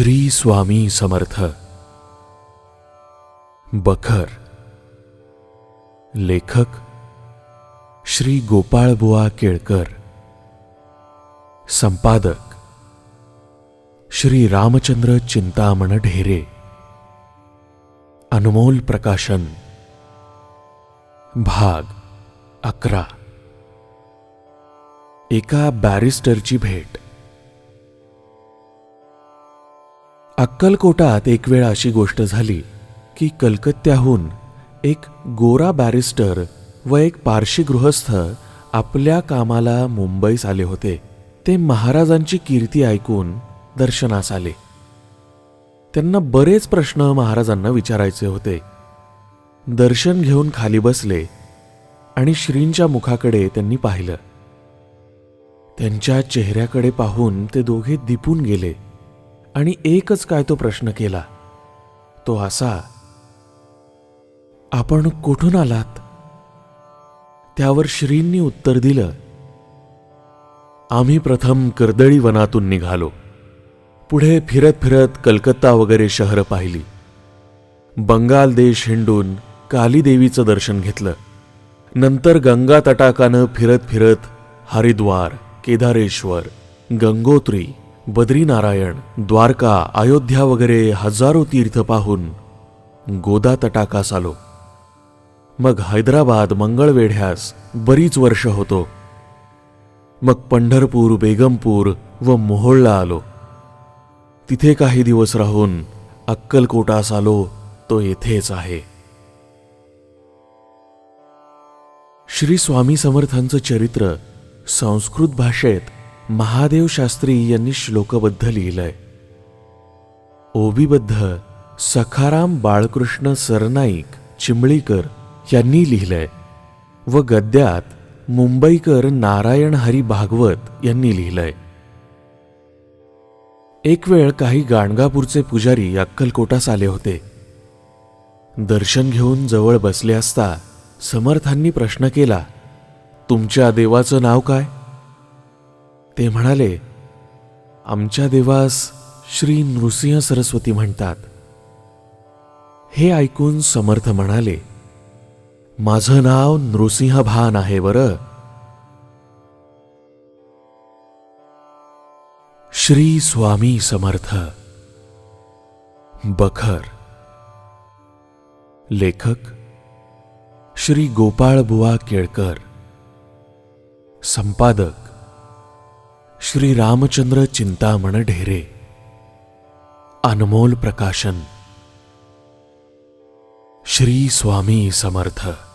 श्री स्वामी समर्थ। बखर। लेखक श्री गोपाळबुवा केळकर। संपादक श्री रामचंद्र चिंतामण ढेरे। अनमोल प्रकाशन। भाग अकरा। एका बॅरिस्टरची भेट। अक्कलकोटात एक वेळ अशी गोष्ट झाली की कलकत्त्याहून एक गोरा बॅरिस्टर व एक पारशी गृहस्थ आपल्या कामाला मुंबईस आले होते. ते महाराजांची कीर्ती ऐकून दर्शनास आले. त्यांना बरेच प्रश्न महाराजांना विचारायचे होते. दर्शन घेऊन खाली बसले आणि श्रींच्या मुखाकडे त्यांनी पाहिलं. त्यांच्या चेहऱ्याकडे पाहून ते दोघे दिपून गेले. आणि एकच काय तो प्रश्न केला? तो असा आपण कुठून आलात? त्यावर श्रींनी उत्तर दिलं आम्ही प्रथम कर्दळी वनातून निघालो. पुढे फिरत फिरत कलकत्ता वगैरे शहरं पाहिली. बंगाल देश हिंडून कालीदेवीचं दर्शन घेतलं. नंतर गंगा तटाकानं फिरत फिरत हरिद्वार केदारेश्वर गंगोत्री बद्रीनारायण द्वारका अयोध्या वगैरे हजारो तीर्थ पाहून गोदा तटाकास आलो मग हैदराबाद मंगळवेढ्यास बरीच वर्ष होतो. मग पंढरपूर बेगमपूर व मोहोळला आलो. तिथे काही दिवस राहून अक्कलकोटास आलो तो येथेच आहे. श्री स्वामी समर्थांचं चरित्र संस्कृत भाषेत महादेव शास्त्री यांनी श्लोकबद्ध लिहिलंय. ओबीबद्ध सखाराम बाळकृष्ण सरनाईक चिंबळीकर यांनी लिहिलंय व गद्यात मुंबईकर नारायण हरी भागवत यांनी लिहिलंय. एक वेळ काही गाणगापूरचे पुजारी अक्कलकोटास आले होते. दर्शन घेऊन जवळ बसले असता समर्थांनी प्रश्न केला तुमच्या देवाचं नाव काय? ते म्हणाले आमच्या देवास श्री नृसिंह सरस्वती म्हणतात. हे ऐकून समर्थ म्हणाले माझं नाव नृसिंह भान आहे बरं. श्री स्वामी समर्थ. बखर. लेखक श्री गोपाळ बुवा केळकर. संपादक श्री रामचंद्र चिंतामण ढेरे. अनमोल प्रकाशन. श्री स्वामी समर्थ.